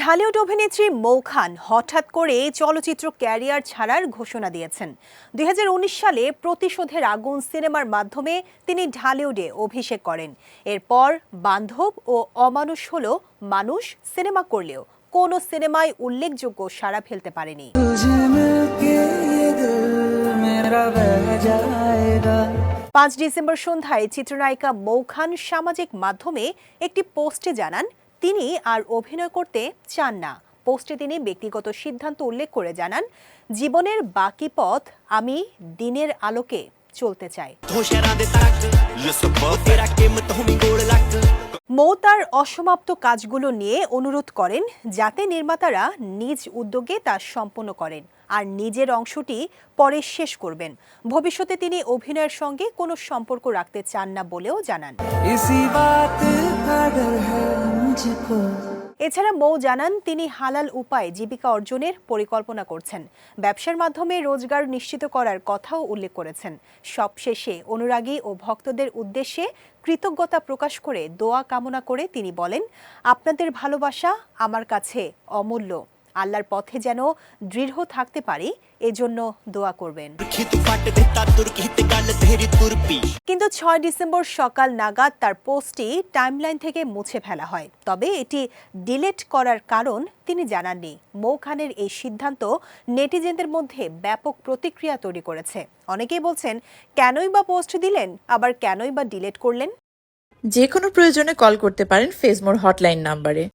ঢালিউড অভিনেত্রী মৌ খান হঠাৎ করে চলচ্চিত্র ক্যারিয়ার ছাড়ার ঘোষণা দিয়েছেন। দুই হাজার উনিশ সালে প্রতিশোধের আগুন সিনেমার মাধ্যমে তিনি ঢালিউডে অভিষেক করেন। এরপর বান্ধব ও অমানুষ হলো মানুষ সিনেমা করলেও কোনো সিনেমায় উল্লেখযোগ্য সাড়া ফেলতে পারেনি। পাঁচ ডিসেম্বর সন্ধ্যায় চিত্রনায়িকা মৌখান সামাজিক মাধ্যমে একটি পোস্টে জানান, তিনি আর অভিনয় করতে চান না। পোস্টে তিনি ব্যক্তিগত সিদ্ধান্ত উল্লেখ করে জানান, জীবনের বাকি পথ আমি দিনের আলোকে চলতে চাই। মৌ তার অসমাপ্ত কাজগুলো নিয়ে অনুরোধ করেন যাতে নির্মাতারা নিজ উদ্যোগে তা সম্পন্ন করেন আর নিজের অংশটি পরে শেষ করবেন। ভবিষ্যতে তিনি অভিনয়ের সঙ্গে কোনো সম্পর্ক রাখতে চান না বলেও জানান। এছাড়া মৌ জানান, তিনি হালাল উপায়ে জীবিকা অর্জনের পরিকল্পনা করছেন। ব্যবসার মাধ্যমে রোজগার নিশ্চিত করার কথাও উল্লেখ করেছেন। সবশেষে অনুরাগী ও ভক্তদের উদ্দেশ্যে কৃতজ্ঞতা প্রকাশ করে দোয়া কামনা করে তিনি বলেন, আপনাদের ভালোবাসা আমার কাছে অমূল্য। আল্লাহর পথে যেন দৃঢ় থাকতে পারি, এজন্য দোয়া করবেন। কিন্তু ছয় ডিসেম্বর সকাল নাগাদ তার পোস্টটি টাইমলাইন থেকে মুছে ফেলা হয়। তবে এটি ডিলেট করার কারণ তিনি জানাননি। মৌ খানের এই সিদ্ধান্ত নেটিজেনদের মধ্যে ব্যাপক প্রতিক্রিয়া তৈরি করেছে। অনেকেই বলছেন, কেনই বা পোস্ট দিলেন, আবার কেনই বা ডিলেট করলেন? যে কোনো প্রয়োজনে কল করতে পারেন ফেসমোর হটলাইন নাম্বারে।